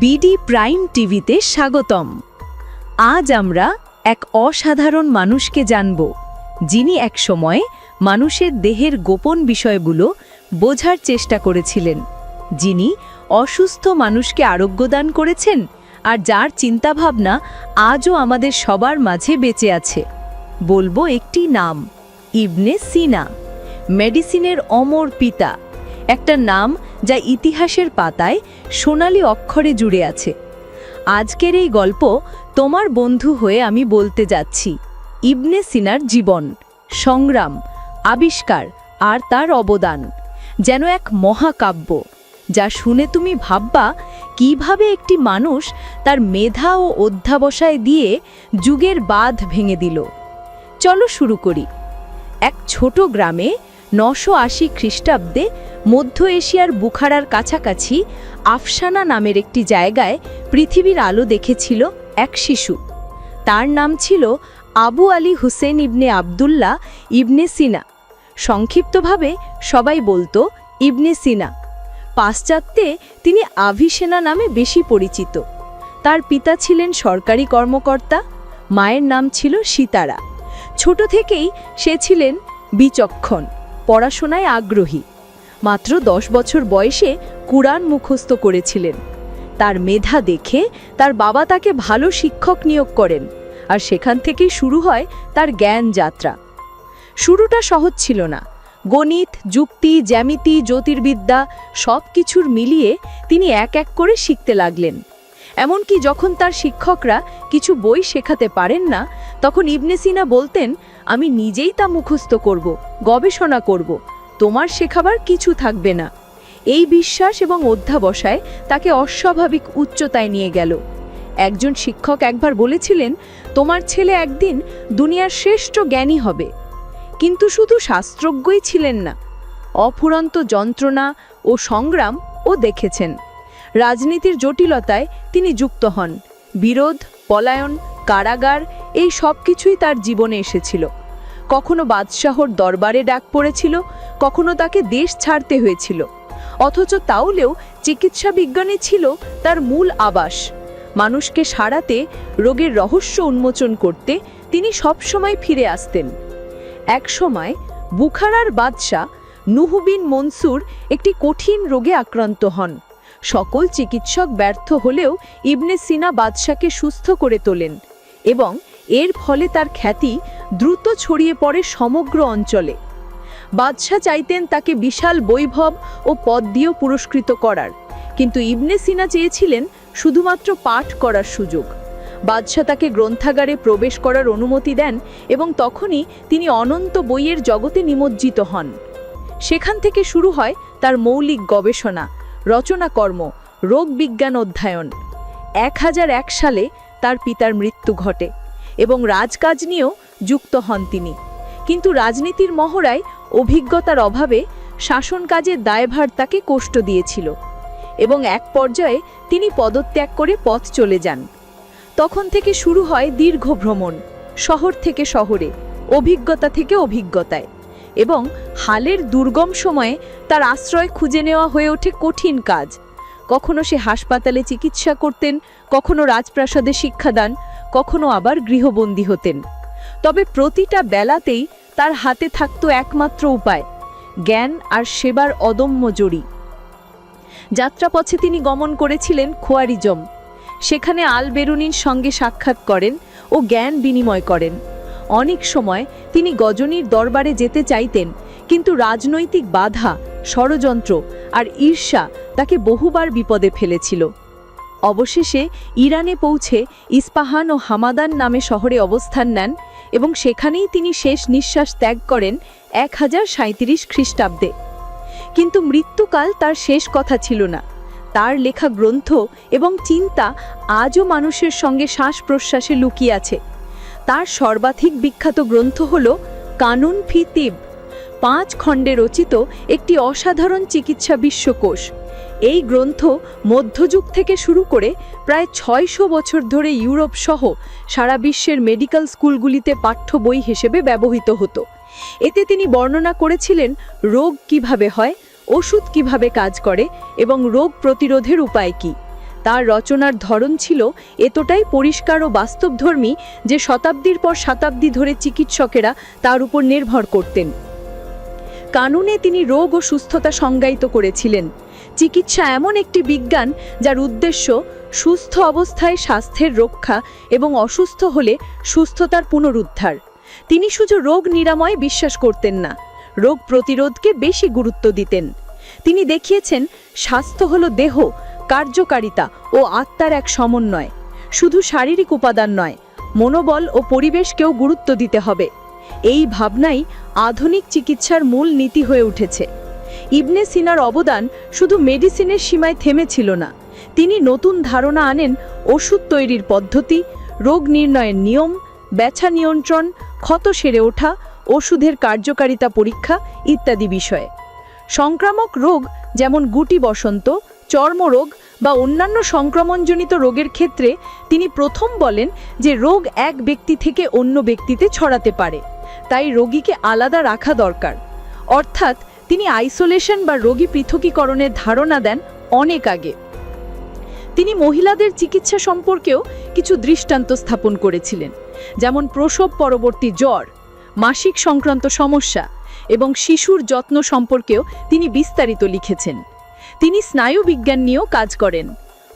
BD prime টিভিতে স্বাগতম। আজ আমরা এক অসাধারণ মানুষকে জানব, যিনি এক সময় মানুষের দেহের গোপন বিষয়গুলো বোঝার চেষ্টা করেছিলেন, যিনি অসুস্থ মানুষকে আরোগ্যদান করেছেন আর যার চিন্তাভাবনা আজও আমাদের সবার মাঝে বেঁচে আছে। বলব একটি নাম, ইবনে সিনা, মেডিসিনের অমর পিতা। একটা নাম যা ইতিহাসের পাতায় সোনালি অক্ষরে জুড়ে আছে। আজকের এই গল্প তোমার বন্ধু হয়ে আমি বলতে যাচ্ছি। ইবনে সিনার জীবন, সংগ্রাম, আবিষ্কার আর তার অবদান, যেন এক মহাকাব্য, যা শুনে তুমি ভাববা কীভাবে একটি মানুষ তার মেধা ও অধ্যাবসায় দিয়ে যুগের বাঁধ ভেঙে দিল। চলো শুরু করি। এক ছোট গ্রামে নশো আশি খ্রিস্টাব্দে মধ্য এশিয়ার বুখারার কাছাকাছি আফসানা নামের একটি জায়গায় পৃথিবীর আলো দেখেছিল এক শিশু। তার নাম ছিল আবু আলী হুসেন ইবনে আবদুল্লাহ ইবনে সিনা। সংক্ষিপ্তভাবে সবাই বলতো ইবনে সিনা। পাশ্চাত্যে তিনি আভিসেনা নামে বেশি পরিচিত। তার পিতা ছিলেন সরকারি কর্মকর্তা, মায়ের নাম ছিল সীতারা। ছোট থেকেই সে ছিলেন বিচক্ষণ। পড়াশোনায় আগ্রহী। মাত্র দশ বছর বয়সে কুরআন মুখস্থ করেছিলেন। তার মেধা দেখে তার বাবা তাকে ভালো শিক্ষক নিয়োগ করেন আর সেখান থেকেই শুরু হয় তার জ্ঞান যাত্রা। শুরুটা সহজ ছিল না। গণিত, যুক্তি, জ্যামিতি, জ্যোতির্বিদ্যা সব কিছুর মিলিয়ে তিনি এক এক করে শিখতে লাগলেন। এমনকি যখন তার শিক্ষকরা কিছু বই শেখাতে পারেন না, তখন ইবনে সিনা বলতেন, আমি নিজেই তা মুখস্থ করব, গবেষণা করব, তোমার শেখাবার কিছু থাকবে না। এই বিশ্বাস এবং অধ্যাবসায় তাকে অস্বাভাবিক উচ্চতায় নিয়ে গেল। একজন শিক্ষক একবার বলেছিলেন, তোমার ছেলে একদিন দুনিয়ার শ্রেষ্ঠ জ্ঞানী হবে। কিন্তু শুধু শাস্ত্রজ্ঞই ছিলেন না, অফুরন্ত যন্ত্রণা ও সংগ্রাম ও দেখেছেন। রাজনীতির জটিলতায় তিনি যুক্ত হন। বিরোধ, পলায়ন, কারাগার, এই সব কিছুই তার জীবনে এসেছিল। কখনো বাদশাহর দরবারে ডাক পড়েছিল, কখনো তাকে দেশ ছাড়তে হয়েছিল। অথচ তাওলেও চিকিৎসা বিজ্ঞানে ছিল তার মূল আবাস। মানুষকে সারাতে, রোগের রহস্য উন্মোচন করতে তিনি সবসময় ফিরে আসতেন। একসময় বুখারার বাদশাহ নুহুবিন মনসুর একটি কঠিন রোগে আক্রান্ত হন। সকল চিকিৎসক ব্যর্থ হলেও ইবনে সিনা বাদশাকে সুস্থ করে তোলেন এবং এর ফলে তার খ্যাতি দ্রুত ছড়িয়ে পড়ে সমগ্র অঞ্চলে। বাদশাহ চাইতেন তাকে বিশাল বৈভব ও পদ দিয়েও পুরস্কৃত করার। কিন্তু ইবনে সিনা চেয়েছিলেন শুধুমাত্র পাঠ করার সুযোগ। বাদশাহ তাকে গ্রন্থাগারে প্রবেশ করার অনুমতি দেন এবং তখনই তিনি অনন্ত বইয়ের জগতে নিমজ্জিত হন। সেখান থেকে শুরু হয় তার মৌলিক গবেষণা। রচনাকর্ম রোগ বিজ্ঞান অধ্যয়ন। এক হাজার এক সালে তার পিতার মৃত্যু ঘটে এবং রাজকাজ নিয়েও যুক্ত হন তিনি। কিন্তু রাজনীতির মহড়ায় অভিজ্ঞতার অভাবে শাসন কাজের দায়ভার তাকে কষ্ট দিয়েছিল এবং এক পর্যায়ে তিনি পদত্যাগ করে পথ চলে যান। তখন থেকে শুরু হয় দীর্ঘ ভ্রমণ, শহর থেকে শহরে, অভিজ্ঞতা থেকে অভিজ্ঞতায়। এবং হালের দুর্গম সময়ে তার আশ্রয় খুঁজে নেওয়া হয়ে ওঠে কঠিন কাজ। কখনো সে হাসপাতালে চিকিৎসা করতেন, কখনো রাজপ্রাসাদে শিক্ষাদান কখনো আবার গৃহবন্দী হতেন। তবে প্রতিটা বেলাতেই তার হাতে থাকত একমাত্র উপায়, জ্ঞান আর সেবার অদম্য জড়ি যাত্রাপথে তিনি গমন করেছিলেন খোয়ারিজম। সেখানে আল বেরুনির সঙ্গে সাক্ষাৎ করেন ও জ্ঞান বিনিময় করেন। অনেক সময় তিনি গজনীর দরবারে যেতে চাইতেন, কিন্তু রাজনৈতিক বাধা, ষড়যন্ত্র আর ঈর্ষা তাকে বহুবার বিপদে ফেলেছিল। অবশেষে ইরানে পৌঁছে ইস্পাহান ও হামাদান নামে শহরে অবস্থান নেন এবং সেখানেই তিনি শেষ নিঃশ্বাস ত্যাগ করেন এক হাজার সাঁত্রিশ খ্রিস্টাব্দে। কিন্তু মৃত্যুকাল তার শেষ কথা ছিল না। তার লেখা গ্রন্থ এবং চিন্তা আজও মানুষের সঙ্গে শ্বাস প্রশ্বাসে লুকিয়ে আছে। তার সর্বাধিক বিখ্যাত গ্রন্থ হল কানুন ফি তিব। পাঁচ খণ্ডে রচিত একটি অসাধারণ চিকিৎসা বিশ্বকোষ। এই গ্রন্থ মধ্যযুগ থেকে শুরু করে প্রায় ছয়শো বছর ধরে ইউরোপ সহ সারা বিশ্বের মেডিকেল স্কুলগুলিতে পাঠ্য বই হিসেবে ব্যবহৃত হতো। এতে তিনি বর্ণনা করেছিলেন রোগ কীভাবে হয়, ওষুধ কীভাবে কাজ করে, এবং রোগ প্রতিরোধের উপায় কি। তার রচনার ধরন ছিল এতটাই পরিষ্কার ও বাস্তবধর্মী যে শতাব্দীর পর শতাব্দী ধরে চিকিৎসকেরা তার উপর নির্ভর করতেন। কানুনে তিনি রোগ ও সুস্থতা সংজ্ঞায়িত করেছিলেন। চিকিৎসা এমন একটি বিজ্ঞান যার উদ্দেশ্য সুস্থ অবস্থায় স্বাস্থ্যের রক্ষা এবং অসুস্থ হলে সুস্থতার পুনরুদ্ধার। তিনি শুধু রোগ নিরাময় বিশ্বাস করতেন না, রোগ প্রতিরোধকে বেশি গুরুত্ব দিতেন। তিনি দেখিয়েছেন, স্বাস্থ্য হল দেহ কার্যকারিতা ও আত্মার এক সমন্বয়। শুধু শারীরিক উপাদান নয়, মনোবল ও পরিবেশকেও গুরুত্ব দিতে হবে। এই ভাবনাই আধুনিক চিকিৎসার মূল নীতি হয়ে উঠেছে। ইবনে সিনার অবদান শুধু মেডিসিনের সীমায় থেমেছিল না, তিনি নতুন ধারণা আনেন ওষুধ তৈরির পদ্ধতি, রোগ নির্ণয়ের নিয়ম, ব্যথা নিয়ন্ত্রণ, ক্ষত সেরে ওঠা, ওষুধের কার্যকারিতা পরীক্ষা ইত্যাদি বিষয়ে। সংক্রামক রোগ যেমন গুটি বসন্ত চর্মরোগ বা অন্যান্য সংক্রমণজনিত রোগের ক্ষেত্রে তিনি প্রথম বলেন যে রোগ এক ব্যক্তি থেকে অন্য ব্যক্তিতে ছড়াতে পারে। তাই রোগীকে আলাদা রাখা দরকার। অর্থাৎ তিনি আইসোলেশন বা রোগী পৃথকীকরণের ধারণা দেন অনেক আগে। তিনি মহিলাদের চিকিৎসা সম্পর্কেও কিছু দৃষ্টান্ত স্থাপন করেছিলেন, যেমন প্রসব পরবর্তী জ্বর, মাসিক সংক্রান্ত সমস্যা এবং শিশুর যত্ন সম্পর্কেও তিনি বিস্তারিত লিখেছেন। তিনি স্নায়ুবিজ্ঞান নিয়েও কাজ করেন।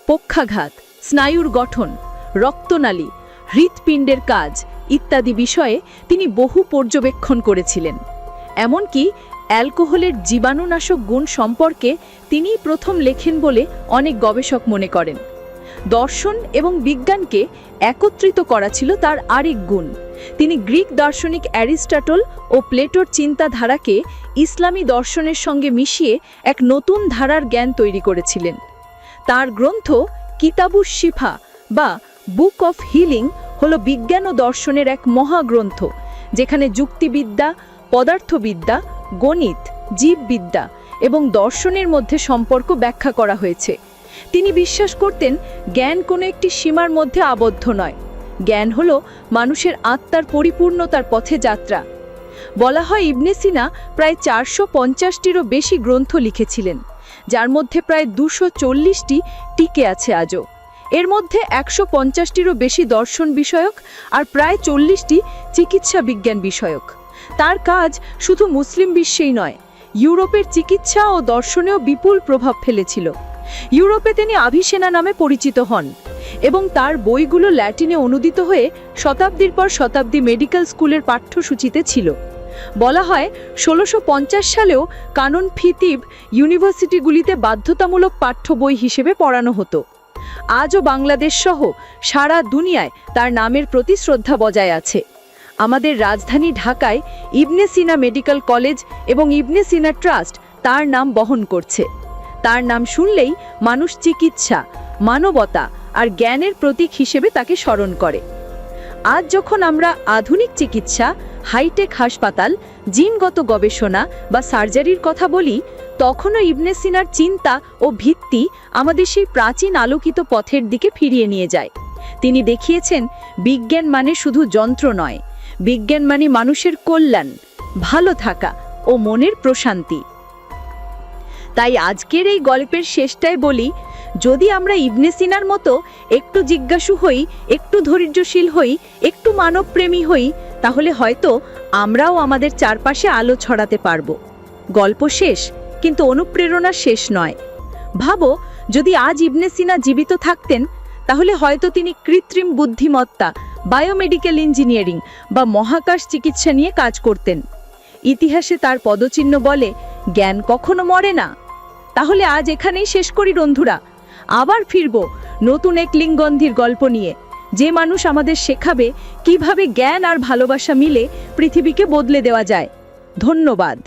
পক্ষাঘাত, স্নায়ুর গঠন, রক্তনালী, হৃৎপিণ্ডের কাজ ইত্যাদি বিষয়ে তিনি বহু পর্যবেক্ষণ করেছিলেন। এমনকি অ্যালকোহলের জীবাণুনাশক গুণ সম্পর্কে তিনিই প্রথম লেখেন বলে অনেক গবেষক মনে করেন। দর্শন এবং বিজ্ঞানকে একত্রিত করা ছিল তার আরেক গুণ। তিনি গ্রিক দার্শনিক অ্যারিস্টটল ও প্লেটোর চিন্তাধারাকে ইসলামী দর্শনের সঙ্গে মিশিয়ে এক নতুন ধারার জ্ঞান তৈরি করেছিলেন। তার গ্রন্থ কিতাবুস শিফা বা বুক অফ হিলিং হল বিজ্ঞান ও দর্শনের এক মহাগ্রন্থ, যেখানে যুক্তিবিদ্যা, পদার্থবিদ্যা, গণিত, জীববিদ্যা এবং দর্শনের মধ্যে সম্পর্ক ব্যাখ্যা করা হয়েছে। তিনি বিশ্বাস করতেন জ্ঞান কোনো একটি সীমার মধ্যে আবদ্ধ নয়। জ্ঞান হলো মানুষের আত্মার পরিপূর্ণতার পথে যাত্রা। বলা হয় ইবনে সিনা প্রায় চারশো পঞ্চাশটিরও বেশি গ্রন্থ লিখেছিলেন, যার মধ্যে প্রায় দুশো চল্লিশটি টিকে আছে আজও। এর মধ্যে একশো পঞ্চাশটিরও বেশি দর্শন বিষয়ক আর প্রায় চল্লিশটি চিকিৎসা বিজ্ঞান বিষয়ক। তার কাজ শুধু মুসলিম বিশ্বেই নয়, ইউরোপের চিকিৎসা ও দর্শনেও বিপুল প্রভাব ফেলেছিল। ইউরোপে তিনি আভিসেনা নামে পরিচিত হন এবং তার বইগুলো ল্যাটিনে অনুদিত হয়ে শতাব্দীর পর শতাব্দী মেডিকেল স্কুলের পাঠ্যসূচিতে ছিল। বলা হয়, ষোলোশো সালেও কানুন ফিতিব ইউনিভার্সিটিগুলিতে বাধ্যতামূলক পাঠ্য বই হিসেবে পড়ানো হতো। আজও বাংলাদেশ সহ সারা দুনিয়ায় তার নামের প্রতি শ্রদ্ধা বজায় আছে। আমাদের রাজধানী ঢাকায় ইবনে সিনা মেডিকেল কলেজ এবং ইবনে সিনা ট্রাস্ট তার নাম বহন করছে। তার নাম শুনলেই মানুষ চিকিৎসা, মানবতা আর জ্ঞানের প্রতীক হিসেবে তাকে স্মরণ করে। আজ যখন আমরা আধুনিক চিকিৎসা হাইটেক হাসপাতাল, জিনগত গবেষণা বা সার্জারির কথা বলি, তখনও ইবনে সিনার চিন্তা ও ভিত্তি আমাদের সেই প্রাচীন আলোকিত পথের দিকে ফিরিয়ে নিয়ে যায়। তিনি দেখিয়েছেন, বিজ্ঞান মানে শুধু যন্ত্র নয়, বিজ্ঞান মানে মানুষের কল্যাণ, ভালো থাকা ও মনের প্রশান্তি। তাই আজকের এই গল্পের শেষটায় বলি, যদি আমরা ইবনে সিনার মতো একটু জিজ্ঞাসু হই, একটু ধৈর্যশীল হই, একটু মানবপ্রেমী হই, তাহলে হয়তো আমরাও আমাদের চারপাশে আলো ছড়াতে পারব। গল্প শেষ, কিন্তু অনুপ্রেরণা শেষ নয়। ভাবো, যদি আজ ইবনে সিনা জীবিত থাকতেন, তাহলে হয়তো তিনি কৃত্রিম বুদ্ধিমত্তা, বায়োমেডিক্যাল ইঞ্জিনিয়ারিং বা মহাকাশ চিকিৎসা নিয়ে কাজ করতেন। ইতিহাসে তার পদচিহ্ন বলে, জ্ঞান কখনো মরে না। তাহলে আজ এখানেই শেষ করি বন্ধুরা আবার ফিরব নতুন এক লিঙ্গন্ধির গল্প নিয়ে। যে মানুষ আমাদের শেখাবে কীভাবে জ্ঞান আর ভালোবাসা মিলে পৃথিবীকে বদলে দেওয়া যায়। ধন্যবাদ।